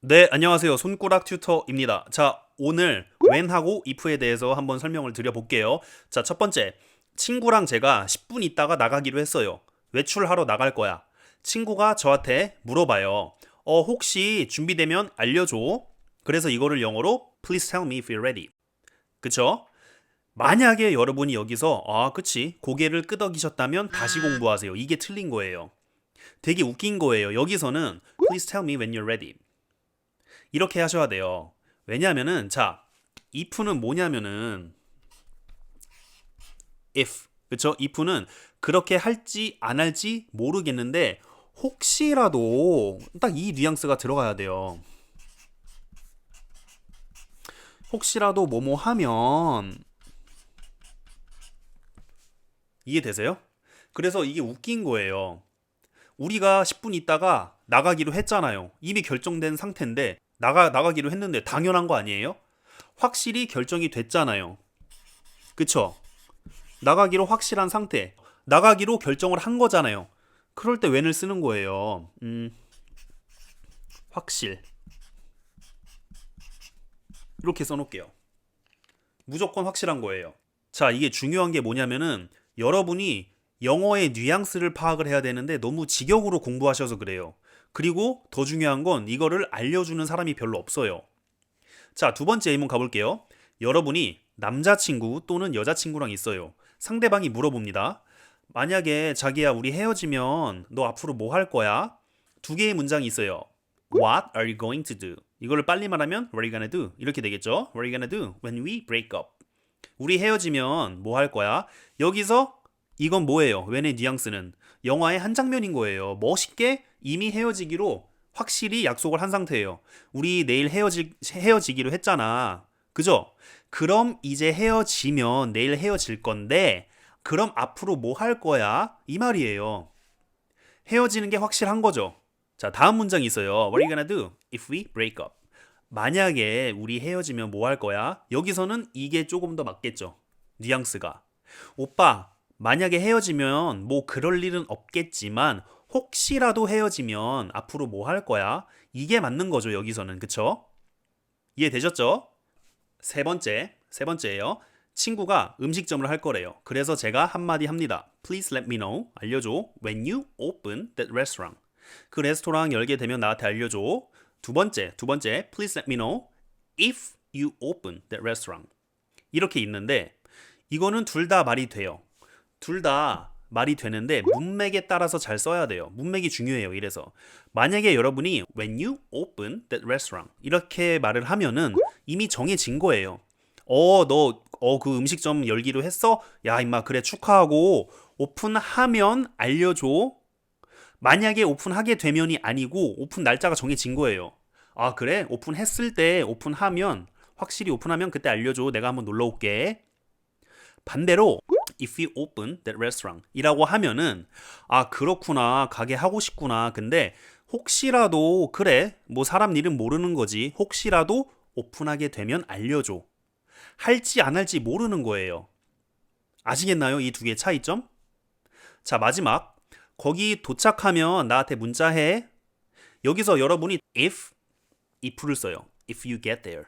네, 안녕하세요. 손가락 튜터입니다. 자, 오늘 when하고 if에 대해서 한번 설명을 드려볼게요. 자, 첫 번째. 친구랑 제가 10분 있다가 나가기로 했어요. 외출하러 나갈 거야. 친구가 저한테 물어봐요. 어, 혹시 준비되면 알려줘. 그래서 이거를 영어로 please tell me if you're ready. 그쵸? 만약에 여러분이 여기서 아, 그치. 고개를 끄덕이셨다면 다시 공부하세요. 이게 틀린 거예요. 되게 웃긴 거예요. 여기서는 please tell me when you're ready. 이렇게 하셔야 돼요. 왜냐하면은 자 if는 뭐냐면은 if 그쵸? if는 그렇게 할지 안 할지 모르겠는데 혹시라도 딱 이 뉘앙스가 들어가야 돼요. 혹시라도 뭐뭐 하면 이해되세요? 그래서 이게 웃긴 거예요. 우리가 10분 있다가 나가기로 했잖아요. 이미 결정된 상태인데 나가 나가기로 했는데 당연한 거 아니에요? 확실히 결정이 됐잖아요. 그쵸? 나가기로 확실한 상태. 나가기로 결정을 한 거잖아요. 그럴 때 when을 쓰는 거예요. 음. 확실. 이렇게 써놓을게요. 무조건 확실한 거예요. 자, 이게 중요한 게 뭐냐면은 여러분이 영어의 뉘앙스를 파악을 해야 되는데 너무 직역으로 공부하셔서 그래요. 그리고 더 중요한 건 이거를 알려주는 사람이 별로 없어요. 자, 두 번째 의문 가볼게요. 여러분이 남자친구 또는 여자친구랑 있어요. 상대방이 물어봅니다. 만약에 자기야, 우리 헤어지면 너 앞으로 뭐 할 거야? 두 개의 문장이 있어요. What are you going to do? 이거를 빨리 말하면 What are you gonna do? 이렇게 되겠죠? What are you gonna do when we break up? 우리 헤어지면 뭐 할 거야? 여기서 이건 뭐예요? 웬의 뉘앙스는 영화의 한 장면인 거예요. 멋있게 이미 헤어지기로 확실히 약속을 한 상태예요. 우리 내일 헤어지, 헤어지기로 했잖아. 그죠? 그럼 이제 헤어지면 내일 헤어질 건데, 그럼 앞으로 뭐 할 거야? 이 말이에요. 헤어지는 게 확실한 거죠. 자, 다음 문장이 있어요. What are you gonna do if we break up? 만약에 우리 헤어지면 뭐 할 거야? 여기서는 이게 조금 더 맞겠죠. 뉘앙스가. 오빠, 만약에 헤어지면 뭐 그럴 일은 없겠지만 혹시라도 헤어지면 앞으로 뭐 할 거야? 이게 맞는 거죠, 여기서는. 그쵸? 이해되셨죠? 세 번째, 세 번째예요. 친구가 음식점을 할 거래요. 그래서 제가 한마디 합니다. Please let me know. 알려줘. When you open that restaurant. 그 레스토랑 열게 되면 나한테 알려줘. 두 번째, 두 번째. Please let me know. If you open that restaurant. 이렇게 있는데 이거는 둘 다 말이 돼요. 둘 다 말이 되는데 문맥에 따라서 잘 써야 돼요. 문맥이 중요해요. 이래서 만약에 여러분이 when you open that restaurant 이렇게 말을 하면은 이미 정해진 거예요. 어, 너 어 그 음식점 열기로 했어? 야, 임마 그래 축하하고 오픈하면 알려줘. 만약에 오픈하게 되면이 아니고 오픈 날짜가 정해진 거예요. 아, 그래? 오픈했을 때 오픈하면 확실히 오픈하면 그때 알려줘. 내가 한번 놀러 올게. 반대로 if you open that restaurant 이라고 하면은 아 그렇구나 가게 하고 싶구나. 근데 혹시라도 그래 뭐 사람 일은 모르는 거지. 혹시라도 오픈하게 되면 알려줘. 할지 안 할지 모르는 거예요. 아시겠나요? 이 두 개의 차이점? 자 마지막. 거기 도착하면 나한테 문자해. 여기서 여러분이 if if를 써요. If you get there.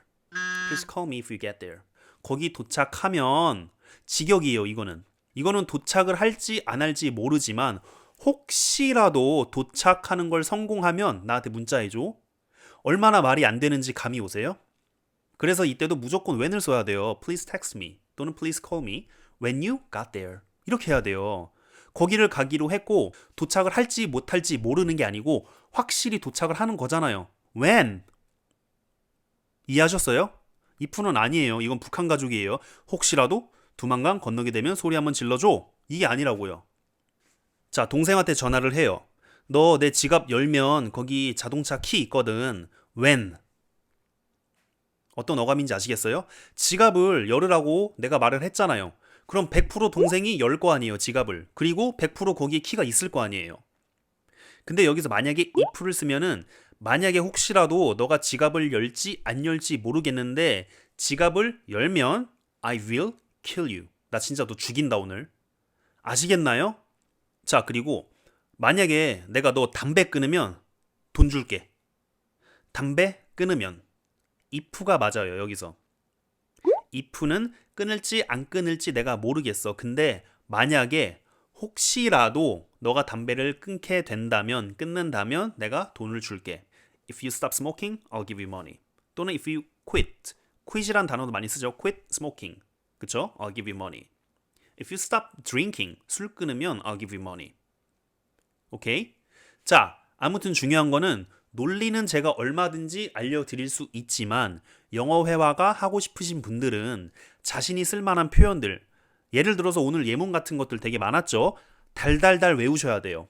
Please call me if you get there. 거기 도착하면 직역이에요, 이거는. 이거는 도착을 할지 안 할지 모르지만 혹시라도 도착하는 걸 성공하면 나한테 문자해줘. 얼마나 말이 안 되는지 감이 오세요? 그래서 이때도 무조건 when을 써야 돼요. Please text me 또는 please call me when you got there. 이렇게 해야 돼요. 거기를 가기로 했고 도착을 할지 못할지 모르는 게 아니고 확실히 도착을 하는 거잖아요. when 이해하셨어요? if는 아니에요. 이건 북한 가족이에요. 혹시라도 두만강 건너게 되면 소리 한번 질러줘. 이게 아니라고요. 자, 동생한테 전화를 해요. 너 내 지갑 열면 거기 자동차 키 있거든. when? 어떤 어감인지 아시겠어요? 지갑을 열으라고 내가 말을 했잖아요. 그럼 100% 동생이 열 거 아니에요, 지갑을. 그리고 100% 거기에 키가 있을 거 아니에요. 근데 여기서 만약에 if를 쓰면은 만약에 혹시라도 너가 지갑을 열지 안 열지 모르겠는데 지갑을 열면 I will kill you. 나 진짜 너 죽인다 오늘. 아시겠나요? 자, 그리고 만약에 내가 너 담배 끊으면 돈 줄게. 담배 끊으면 if가 맞아요. 여기서. if는 끊을지 안 끊을지 내가 모르겠어. 근데 만약에 혹시라도 너가 담배를 끊게 된다면 끊는다면 내가 돈을 줄게. If you stop smoking, I'll give you money. 또는 if you quit. quit이란 단어도 많이 쓰죠. quit smoking. 그쵸? I'll give you money. If you stop drinking, 술 끊으면 I'll give you money. 오케이? 자, 아무튼 중요한 거는 논리는 제가 얼마든지 알려드릴 수 있지만 영어 회화가 하고 싶으신 분들은 자신이 쓸만한 표현들 예를 들어서 오늘 예문 같은 것들 되게 많았죠? 달달달 외우셔야 돼요.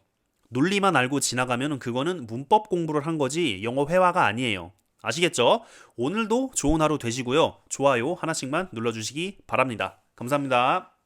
논리만 알고 지나가면 그거는 문법 공부를 한 거지 영어 회화가 아니에요. 아시겠죠? 오늘도 좋은 하루 되시고요. 좋아요 하나씩만 눌러주시기 바랍니다. 감사합니다.